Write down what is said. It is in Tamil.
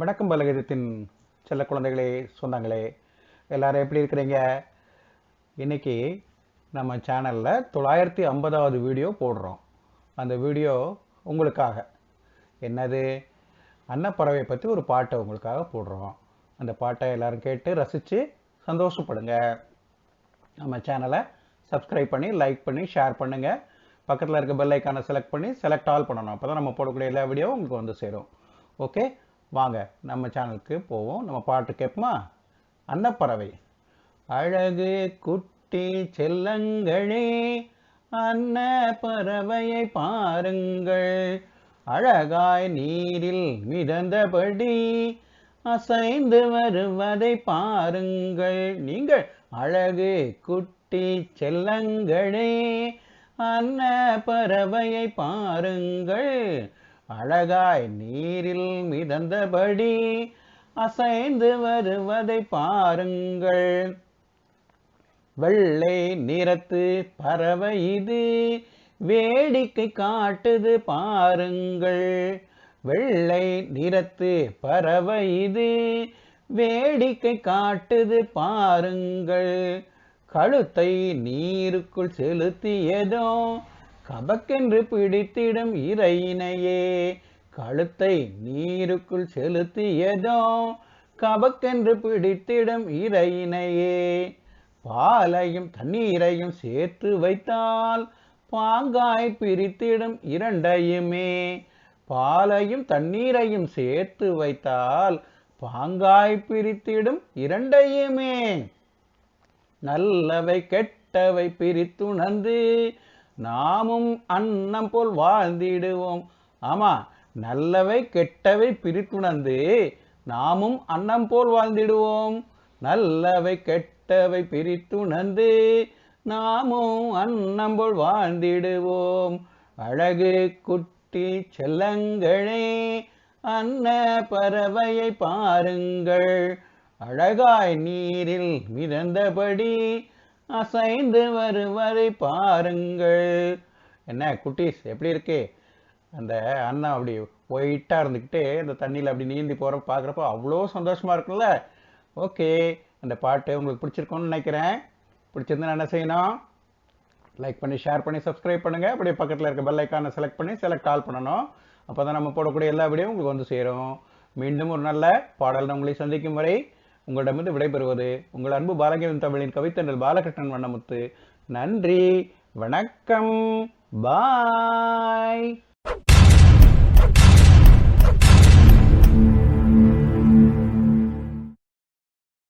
வணக்கம் பலகீதத்தின் செல்ல குழந்தைகளே சொந்தங்களே. எல்லாரும் எப்படி இருக்கிறீங்க? இன்னைக்கு நம்ம சேனலில் தொள்ளாயிரத்தி ஐம்பதாவது வீடியோ போடுறோம். அந்த வீடியோ உங்களுக்காக. என்னது? அன்னப்பறவை பற்றி ஒரு பாட்டை உங்களுக்காக போடுறோம். அந்த பாட்டை எல்லாரும் கேட்டு ரசித்து சந்தோஷப்படுங்க. நம்ம சேனலை சப்ஸ்கிரைப் பண்ணி லைக் பண்ணி ஷேர் பண்ணுங்கள் பக்கத்தில் இருக்க பெல் ஐக்கானை செலக்ட் பண்ணி செலக்ட் ஆல் பண்ணணும். அப்போ தான் நம்ம போடக்கூடிய எல்லா வீடியோவும் உங்களுக்கு வந்து சேரும். ஓகே வாங்க நம்ம சேனலுக்கு போவோம். நம்ம பாட்டு கேட்போமா? அன்னப்பறவை. அழகு குட்டி செல்லங்களே அன்ன பறவையை பாருங்கள். அழகாய் நீரில் மிதந்தபடி அசைந்து வருவதை பாருங்கள். நீங்கள் அழகு குட்டி செல்லங்களே அன்ன பறவையை பாருங்கள். அழகாய் நீரில் மிதந்தபடி அசைந்து வருவதை பாருங்கள். வெள்ளை நிறத்து பறவை இது வேடிக்கை காட்டுது பாருங்கள். வெள்ளை நிறத்து பறவை இது வேடிக்கை காட்டுது பாருங்கள். கழுத்தை நீருக்குள் செலுத்தியதோ கபக்கென்று பிடித்திடும் இறையினையே கழுத்தை நீருக்குள் செலுத்தியதோ கபக்கென்று பிடித்திடும் இறையினையே. பாலையும் தண்ணீரையும் சேர்த்து வைத்தால் பாங்காய் பிரித்திடும் இரண்டையுமே. பாலையும் தண்ணீரையும் சேர்த்து வைத்தால் பாங்காய் பிரித்திடும் இரண்டையுமே. நல்லவை கெட்டவை பிரித்துணர்ந்து நாமும் அன்னம் போல் வாழ்ந்திடுவோம். ஆமா நல்லவை கெட்டவை பிரித்துணர்ந்து நாமும் அன்னம் போல் வாழ்ந்திடுவோம். நல்லவை கெட்டவை பிரித்துணர்ந்து நாமும் அன்னம் போல் வாழ்ந்திடுவோம். அழகு குட்டி செல்லங்களே அன்ன பறவையை பாருங்கள். அழகாய் நீரில் மிதந்தபடி அசைந்து வருவதை பாருங்கள். என்ன குட்டீஸ் எப்படி இருக்கு? அந்த அண்ணன் அப்படி ஒயிட்டாக இருந்துக்கிட்டு அந்த தண்ணியில் அப்படி நீந்தி போகிற பார்க்குறப்போ அவ்வளோ சந்தோஷமாக இருக்குல்ல ஓகே அந்த பாட்டு உங்களுக்கு பிடிச்சிருக்கும்னு நினைக்கிறேன். பிடிச்சிருந்தா என்ன செய்யணும்? லைக் பண்ணி ஷேர் பண்ணி சப்ஸ்கிரைப் பண்ணுங்கள் அப்படியே பக்கத்தில் இருக்க பெல் ஐக்கானை செலக்ட் பண்ணி செலக்ட் கால் பண்ணணும். அப்போ தான் நம்ம போடக்கூடிய எல்லா வீடியோ உங்களுக்கு வந்து சேரும். மீண்டும் ஒரு நல்ல பாடல் உங்களை சந்திக்கும் வரை உங்களிடமிருந்து விடைபெறுவது உங்கள் அன்பு பாலகீதம் தமிழின் கவித்தன்றல் பாலகிருஷ்ணன் வண்ணமுத்து. நன்றி வணக்கம் பாய்.